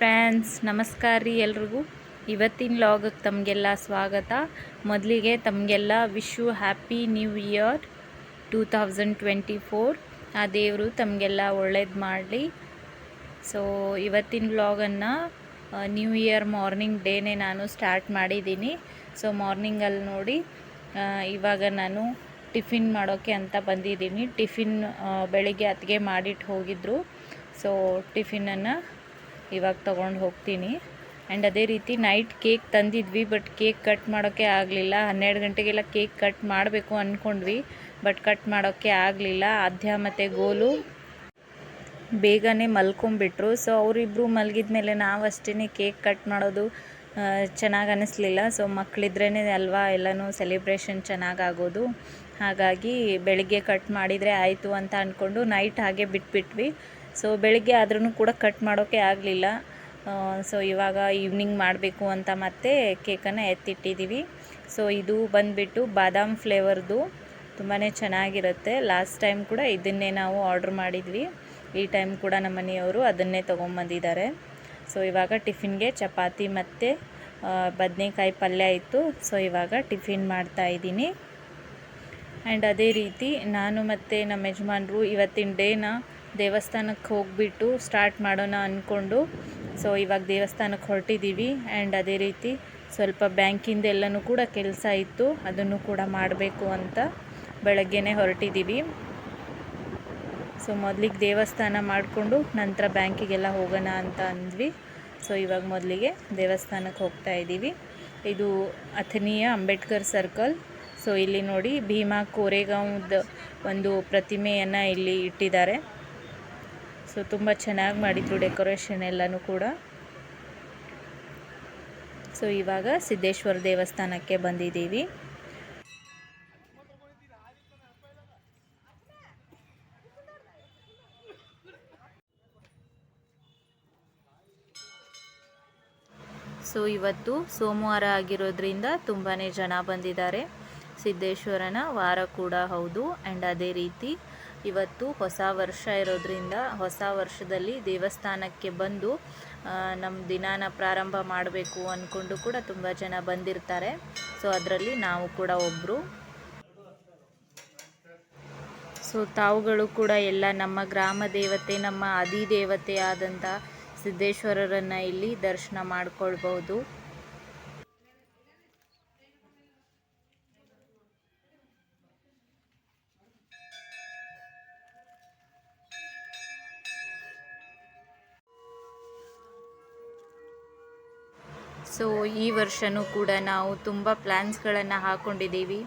Friends, ನಮಸ್ಕಾರ ರೀ ಎಲ್ರಿಗೂ. ಇವತ್ತಿನ ಲಾಗಕ್ಕೆ ತಮಗೆಲ್ಲ ಸ್ವಾಗತ. ಮೊದಲಿಗೆ ತಮಗೆಲ್ಲ wish you happy new year two thousand twenty four ಆ ದೇವರು ತಮಗೆಲ್ಲ ಒಳ್ಳೇದು ಮಾಡಲಿ. ಸೊ ಇವತ್ತಿನ ಲಾಗನ್ನು ನ್ಯೂ ಇಯರ್ ಮಾರ್ನಿಂಗ್ ಡೇನೇ ನಾನು ಸ್ಟಾರ್ಟ್ ಮಾಡಿದ್ದೀನಿ. ಸೊ ಮಾರ್ನಿಂಗಲ್ಲಿ ನೋಡಿ ಇವಾಗ ನಾನು ಟಿಫಿನ್ ಮಾಡೋಕ್ಕೆ ಅಂತ ಬಂದಿದ್ದೀನಿ. ಟಿಫಿನ್ ಬೆಳಿಗ್ಗೆ ಅತ್ತಿಗೆ ಮಾಡಿಟ್ಟು ಹೋಗಿದ್ದರು ಸೊ ಟಿಫಿನನ್ನು ಇವಾಗ ತೊಗೊಂಡು ಹೋಗ್ತೀನಿ. ಆ್ಯಂಡ್ ಅದೇ ರೀತಿ ನೈಟ್ ಕೇಕ್ ತಂದಿದ್ವಿ ಬಟ್ ಕೇಕ್ ಕಟ್ ಮಾಡೋಕ್ಕೆ ಆಗಲಿಲ್ಲ. ಹನ್ನೆರಡು ಗಂಟೆಗೆಲ್ಲ ಕೇಕ್ ಕಟ್ ಮಾಡಬೇಕು ಅಂದ್ಕೊಂಡ್ವಿ ಬಟ್ ಕಟ್ ಮಾಡೋಕ್ಕೆ ಆಗಲಿಲ್ಲ. ಆದ್ಯ ಮತ್ತು ಗೋಲು ಬೇಗನೆ ಮಲ್ಕೊಂಬಿಟ್ರು ಸೊ ಅವರಿಬ್ಬರು ಮಲಗಿದ ಮೇಲೆ ನಾವು ಅಷ್ಟೇ ಕೇಕ್ ಕಟ್ ಮಾಡೋದು ಚೆನ್ನಾಗಿ ಅನ್ನಿಸ್ಲಿಲ್ಲ ಸೊ ಮಕ್ಕಳಿದ್ರೇ ಅಲ್ವಾ ಎಲ್ಲನೂ ಸೆಲೆಬ್ರೇಷನ್ ಚೆನ್ನಾಗಾಗೋದು ಹಾಗಾಗಿ ಬೆಳಿಗ್ಗೆ ಕಟ್ ಮಾಡಿದರೆ ಆಯಿತು ಅಂತ ಅಂದ್ಕೊಂಡು ನೈಟ್ ಹಾಗೆ ಬಿಟ್ಬಿಟ್ವಿ. ಸೊ ಬೆಳಗ್ಗೆ ಆದ್ರೂ ಕೂಡ ಕಟ್ ಮಾಡೋಕ್ಕೆ ಆಗಲಿಲ್ಲ. ಸೊ ಇವಾಗ ಈವ್ನಿಂಗ್ ಮಾಡಬೇಕು ಅಂತ ಮತ್ತೆ ಕೇಕನ್ನು ಎತ್ತಿಟ್ಟಿದ್ದೀವಿ ಸೊ ಇದು ಬಂದುಬಿಟ್ಟು ಬಾದಾಮ್ ಫ್ಲೇವರ್ದು ತುಂಬಾ ಚೆನ್ನಾಗಿರುತ್ತೆ. ಲಾಸ್ಟ್ ಟೈಮ್ ಕೂಡ ಇದನ್ನೇ ನಾವು ಆರ್ಡ್ರ್ ಮಾಡಿದ್ವಿ. ಈ ಟೈಮ್ ಕೂಡ ನಮ್ಮ ಮನೆಯವರು ಅದನ್ನೇ ತೊಗೊಂಬಂದಿದ್ದಾರೆ. ಸೊ ಇವಾಗ ಟಿಫಿನ್ಗೆ ಚಪಾತಿ ಮತ್ತು ಬದನೆಕಾಯಿ ಪಲ್ಯ ಇತ್ತು. ಸೊ ಇವಾಗ ಟಿಫಿನ್ ಮಾಡ್ತಾ ಇದ್ದೀನಿ. ಆ್ಯಂಡ್ ಅದೇ ರೀತಿ ನಾನು ಮತ್ತು ನಮ್ಮ ಯಜಮಾನ್ರು ಇವತ್ತಿನ ಡೇನ ದೇವಸ್ಥಾನಕ್ಕೆ ಹೋಗಿಬಿಟ್ಟು ಸ್ಟಾರ್ಟ್ ಮಾಡೋಣ ಅಂದ್ಕೊಂಡು ಸೊ ಇವಾಗ ದೇವಸ್ಥಾನಕ್ಕೆ ಹೊರಟಿದ್ದೀವಿ ಆ್ಯಂಡ್ ಅದೇ ರೀತಿ ಸ್ವಲ್ಪ ಬ್ಯಾಂಕಿಂದ ಎಲ್ಲನೂ ಕೂಡ ಕೆಲಸ ಇತ್ತು, ಅದನ್ನು ಕೂಡ ಮಾಡಬೇಕು ಅಂತ ಬೆಳಗ್ಗೆನೇ ಹೊರಟಿದ್ದೀವಿ ಸೊ ಮೊದಲಿಗೆ ದೇವಸ್ಥಾನ ಮಾಡಿಕೊಂಡು ನಂತರ ಬ್ಯಾಂಕಿಗೆಲ್ಲ ಹೋಗೋಣ ಅಂತ ಅಂದ್ವಿ. ಸೊ ಇವಾಗ ಮೊದಲಿಗೆ ದೇವಸ್ಥಾನಕ್ಕೆ ಹೋಗ್ತಾ ಇದ್ದೀವಿ ಇದು ಅಥನಿಯ ಅಂಬೇಡ್ಕರ್ ಸರ್ಕಲ್ ಸೊ ಇಲ್ಲಿ ನೋಡಿ ಭೀಮಾ ಕೋರೆಗಾಂವ್ದ ಒಂದು ಪ್ರತಿಮೆಯನ್ನು ಇಲ್ಲಿ ಇಟ್ಟಿದ್ದಾರೆ. ಸೊ ತುಂಬ ಚೆನ್ನಾಗಿ ಮಾಡಿದ್ರು ಡೆಕೋರೇಷನ್ ಎಲ್ಲನೂ ಕೂಡ. ಸೊ ಇವಾಗ ಸಿದ್ದೇಶ್ವರ ದೇವಸ್ಥಾನಕ್ಕೆ ಬಂದಿದ್ದೀವಿ. ಸೊ ಇವತ್ತು ಸೋಮವಾರ ಆಗಿರೋದ್ರಿಂದ ತುಂಬಾ ಜನ ಬಂದಿದ್ದಾರೆ. ಸಿದ್ದೇಶ್ವರನ ವಾರ ಕೂಡ ಹೌದು. ಆ್ಯಂಡ್ ಅದೇ ರೀತಿ ಇವತ್ತು ಹೊಸ ವರ್ಷ ಇರೋದ್ರಿಂದ ಹೊಸ ವರ್ಷದಲ್ಲಿ ದೇವಸ್ಥಾನಕ್ಕೆ ಬಂದು ನಮ್ಮ ದಿನಾನ ಪ್ರಾರಂಭ ಮಾಡಬೇಕು ಅಂದ್ಕೊಂಡು ಕೂಡ ತುಂಬ ಜನ ಬಂದಿರ್ತಾರೆ. ಸೊ ಅದರಲ್ಲಿ ನಾವು ಕೂಡ ಒಬ್ಬರು ಸೊ ತಾವುಗಳು ಕೂಡ ಎಲ್ಲ ನಮ್ಮ ಗ್ರಾಮ ದೇವತೆ, ನಮ್ಮ ಅಧಿದೇವತೆ ಆದಂಥ ಸಿದ್ದೇಶ್ವರರನ್ನು ಇಲ್ಲಿ ದರ್ಶನ ಮಾಡ್ಕೊಳ್ಬಹುದು. ಸೊ ಈ ವರ್ಷವೂ ಕೂಡ ನಾವು ತುಂಬ ಪ್ಲ್ಯಾನ್ಸ್ಗಳನ್ನು ಹಾಕ್ಕೊಂಡಿದ್ದೀವಿ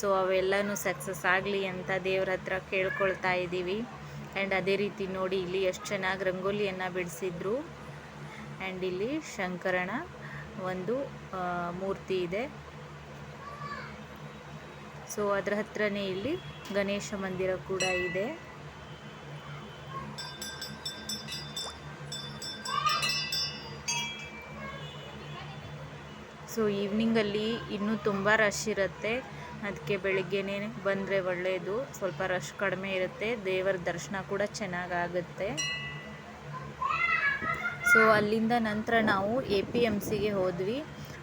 ಸೊ ಅವೆಲ್ಲನೂ ಸಕ್ಸಸ್ ಆಗಲಿ ಅಂತ ದೇವ್ರ ಹತ್ರ ಕೇಳ್ಕೊಳ್ತಾ ಇದ್ದೀವಿ. ಆ್ಯಂಡ್ ಅದೇ ರೀತಿ ನೋಡಿ ಇಲ್ಲಿ ಎಷ್ಟು ಚೆನ್ನಾಗಿ ರಂಗೋಲಿಯನ್ನು ಬಿಡಿಸಿದ್ರು. ಆ್ಯಂಡ್ ಇಲ್ಲಿ ಶಂಕರನ ಒಂದು ಮೂರ್ತಿ ಇದೆ. ಸೊ ಅದರ ಹತ್ರನೇ ಇಲ್ಲಿ ಗಣೇಶ ಮಂದಿರ ಕೂಡ ಇದೆ. ಸೊ ಈವ್ನಿಂಗಲ್ಲಿ ಇನ್ನೂ ತುಂಬ ರಶ್ ಇರುತ್ತೆ. ಅದಕ್ಕೆ ಬೆಳಿಗ್ಗೆನೇ ಬಂದರೆ ಒಳ್ಳೆಯದು ಸ್ವಲ್ಪ ರಶ್ ಕಡಿಮೆ ಇರುತ್ತೆ. ದೇವರ ದರ್ಶನ ಕೂಡ ಚೆನ್ನಾಗಾಗುತ್ತೆ. ಸೊ ಅಲ್ಲಿಂದ ನಂತರ ನಾವು ಎ ಪಿ ಎಂ ಸಿಗೆ ಹೋದ್ವಿ.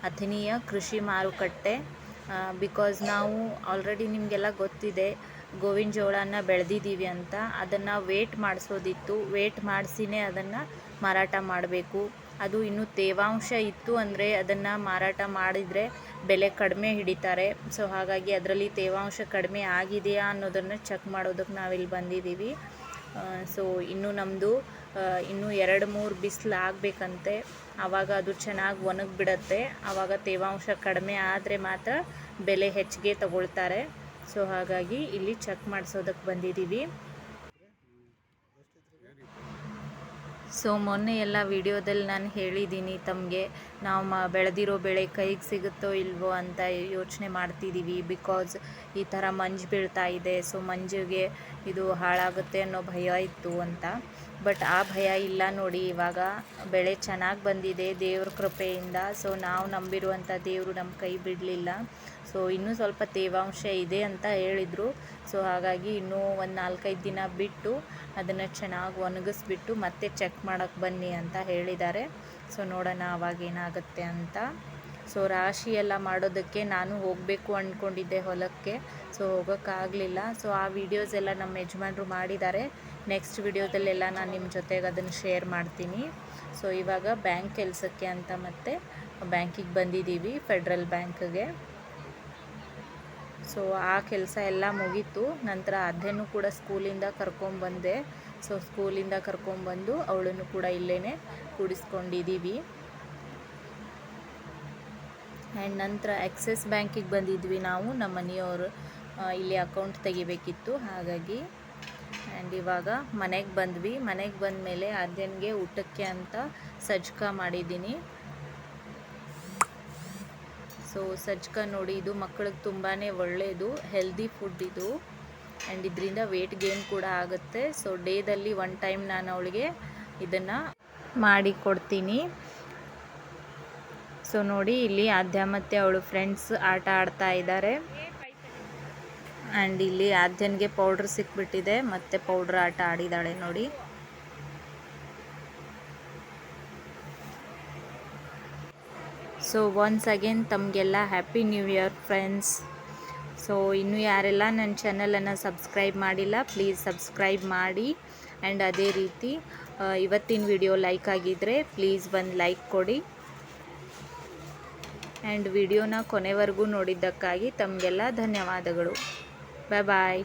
ಅಥನೀಯ ಕೃಷಿ ಮಾರುಕಟ್ಟೆ. ಬಿಕಾಸ್ ನಾವು ಆಲ್ರೆಡಿ ನಿಮಗೆಲ್ಲ ಗೊತ್ತಿದೆ, ಗೋವಿನ ಜೋಳನ ಬೆಳೆದಿದ್ದೀವಿ ಅಂತ. ಅದನ್ನು ವೇಟ್ ಮಾಡಿಸೋದಿತ್ತು. ವೇಟ್ ಮಾಡಿಸಿನೇ ಅದನ್ನು ಮಾರಾಟ ಮಾಡಬೇಕು. ಅದು ಇನ್ನೂ ತೇವಾಂಶ ಇತ್ತು ಅಂದರೆ ಅದನ್ನು ಮಾರಾಟ ಮಾಡಿದರೆ ಬೆಲೆ ಕಡಿಮೆ ಹಿಡಿತಾರೆ. ಸೊ ಹಾಗಾಗಿ ಅದರಲ್ಲಿ ತೇವಾಂಶ ಕಡಿಮೆ ಆಗಿದೆಯಾ ಅನ್ನೋದನ್ನು ಚೆಕ್ ಮಾಡೋದಕ್ಕೆ ನಾವಿಲ್ಲಿ ಬಂದಿದ್ದೀವಿ. ಸೊ ಇನ್ನು ನಮ್ಮದು ಇನ್ನೂ ಎರಡು ಮೂರು ಬಿಸಿಲು ಆಗಬೇಕಂತೆ. ಆವಾಗ ಅದು ಚೆನ್ನಾಗಿ ಒಣಗಿಬಿಡತ್ತೆ. ಆವಾಗ ತೇವಾಂಶ ಕಡಿಮೆ ಆದರೆ ಮಾತ್ರ ಬೆಲೆ ಹೆಚ್ಚಿಗೆ ತಗೊಳ್ತಾರೆ. ಸೊ ಹಾಗಾಗಿ ಇಲ್ಲಿ ಚೆಕ್ ಮಾಡಿಸೋದಕ್ಕೆ ಬಂದಿದ್ದೀವಿ. ಸೊ ಮೊನ್ನೆ ಎಲ್ಲ ವಿಡಿಯೋದಲ್ಲಿ ನಾನು ಹೇಳಿದ್ದೀನಿ ತಮಗೆ, ನಾವು ಮ, ಬೆಳೆದಿರೋ ಬೆಳೆ ಕೈಗೆ ಸಿಗುತ್ತೋ ಇಲ್ವೋ ಅಂತ ಯೋಚನೆ ಮಾಡ್ತಿದ್ದೀವಿ ಬಿಕಾಸ್ ಈ ಥರ ಮಂಜು ಬೀಳ್ತಾ ಇದೆ. ಸೊ ಮಂಜಿಗೆ ಇದು ಹಾಳಾಗುತ್ತೆ ಅನ್ನೋ ಭಯ ಇತ್ತು ಅಂತ. ಬಟ್ ಆ ಭಯ ಇಲ್ಲ ನೋಡಿ, ಇವಾಗ ಬೆಳೆ ಚೆನ್ನಾಗಿ ಬಂದಿದೆ ದೇವ್ರ ಕೃಪೆಯಿಂದ. ಸೊ ನಾವು ನಂಬಿರುವಂಥ ದೇವರು ನಮ್ಮ ಕೈ ಬಿಡಲಿಲ್ಲ. ಸೊ ಇನ್ನೂ ಸ್ವಲ್ಪ ತೇವಾಂಶ ಇದೆ ಅಂತ ಹೇಳಿದರು. ಸೊ ಹಾಗಾಗಿ ಇನ್ನೂ ಒಂದು ನಾಲ್ಕೈದು ದಿನ ಬಿಟ್ಟು ಅದನ್ನು ಚೆನ್ನಾಗಿ ಒಣಗಿಸ್ಬಿಟ್ಟು ಮತ್ತೆ ಚೆಕ್ ಮಾಡೋಕ್ಕೆ ಬನ್ನಿ ಅಂತ ಹೇಳಿದ್ದಾರೆ. ಸೊ ನೋಡೋಣ ಆವಾಗ ಏನಾಗುತ್ತೆ ಅಂತ. ಸೊ ರಾಶಿ ಎಲ್ಲ ಮಾಡೋದಕ್ಕೆ ನಾನು ಹೋಗಬೇಕು ಅಂದ್ಕೊಂಡಿದ್ದೆ ಹೊಲಕ್ಕೆ. ಸೊ ಹೋಗೋಕ್ಕಾಗಲಿಲ್ಲ ಸೊ ಆ ವಿಡಿಯೋಸ್ ಎಲ್ಲ ನಮ್ಮ ಯಜಮಾನರು ಮಾಡಿದ್ದಾರೆ. ನೆಕ್ಸ್ಟ್ ವಿಡಿಯೋದಲ್ಲೆಲ್ಲ ನಾನು ನಿಮ್ಮ ಜೊತೆಗೆ ಅದನ್ನು ಶೇರ್ ಮಾಡ್ತೀನಿ. ಸೊ ಇವಾಗ ಬ್ಯಾಂಕ್ ಕೆಲಸಕ್ಕೆ ಅಂತ ಮತ್ತೆ ಬ್ಯಾಂಕಿಗೆ ಬಂದಿದ್ದೀವಿ ಫೆಡ್ರಲ್ ಬ್ಯಾಂಕ್ಗೆ ಸೊ ಆ ಕೆಲಸ ಎಲ್ಲ ಮುಗೀತು. ನಂತರ ಅದೇನು ಕೂಡ ಸ್ಕೂಲಿಂದ ಕರ್ಕೊಂಬಂದೆ ಸೊ ಸ್ಕೂಲಿಂದ ಕರ್ಕೊಂಬಂದು ಅವಳನ್ನು ಕೂಡ ಇಲ್ಲೇ ಕೂಡಿಸ್ಕೊಂಡಿದ್ದೀವಿ ಆ್ಯಂಡ್ ನಂತರ ಆಕ್ಸಿಸ್ ಬ್ಯಾಂಕಿಗೆ ಬಂದಿದ್ವಿ ನಾವು. ನಮ್ಮ ಮನೆಯವರು ಇಲ್ಲಿ ಅಕೌಂಟ್ ತೆಗಿಬೇಕಿತ್ತು. ಹಾಗಾಗಿ ಆ್ಯಂಡ್ ಇವಾಗ ಮನೆಗೆ ಬಂದ್ವಿ. ಮನೆಗೆ ಬಂದ ಮೇಲೆ ಊಟಕ್ಕೆ ಅಂತ ಸಜ್ಕ ಮಾಡಿದ್ದೀನಿ. ಸೊ ಸಜ್ಕ ನೋಡಿ, ಇದು ಮಕ್ಕಳಿಗೆ ತುಂಬಾ ಒಳ್ಳೆಯದು ಹೆಲ್ದಿ ಫುಡ್ ಇದು. ಆ್ಯಂಡ್ ಇದರಿಂದ ವೆಯ್ಟ್ ಗೇನ್ ಕೂಡ ಆಗುತ್ತೆ. ಸೊ ಡೇದಲ್ಲಿ ಒನ್ ಟೈಮ್ ನಾನು ಅವಳಿಗೆ ಇದನ್ನು ಮಾಡಿ ಕೊಡ್ತೀನಿ. ಸೊ ನೋಡಿ, ಇಲ್ಲಿ ಆದ್ಯ ಮತ್ತು ಅವಳು ಫ್ರೆಂಡ್ಸ್ ಆಟ ಆಡ್ತಾ ಇದ್ದಾರೆ. ಆ್ಯಂಡ್ ಇಲ್ಲಿ ಆದ್ಯನಿಗೆ ಪೌಡ್ರ್ ಸಿಕ್ಬಿಟ್ಟಿದೆ, ಮತ್ತೆ ಪೌಡ್ರ್ ಆಟ ಆಡಿದ್ದಾಳೆ ನೋಡಿ. ಸೊ ಒನ್ಸ್ ಅಗೇನ್ ತಮಗೆಲ್ಲ happy new year friends so ಇನ್ನೂ ಯಾರೆಲ್ಲ ನನ್ನ ಚಾನಲನ್ನು ಸಬ್ಸ್ಕ್ರೈಬ್ ಮಾಡಿಲ್ಲ ಪ್ಲೀಸ್ ಸಬ್ಸ್ಕ್ರೈಬ್ ಮಾಡಿ. ಆ್ಯಂಡ್ ಅದೇ ರೀತಿ ಇವತ್ತಿನ ವಿಡಿಯೋ ಲೈಕ್ ಆಗಿದ್ದರೆ ಪ್ಲೀಸ್ ಒಂದು ಲೈಕ್ ಕೊಡಿ. ಆ್ಯಂಡ್ ವಿಡಿಯೋನ ಕೊನೆವರೆಗೂ ನೋಡಿದ್ದಕ್ಕಾಗಿ ತಮಗೆಲ್ಲ ಧನ್ಯವಾದಗಳು. ಬಾಯ್ ಬಾಯ್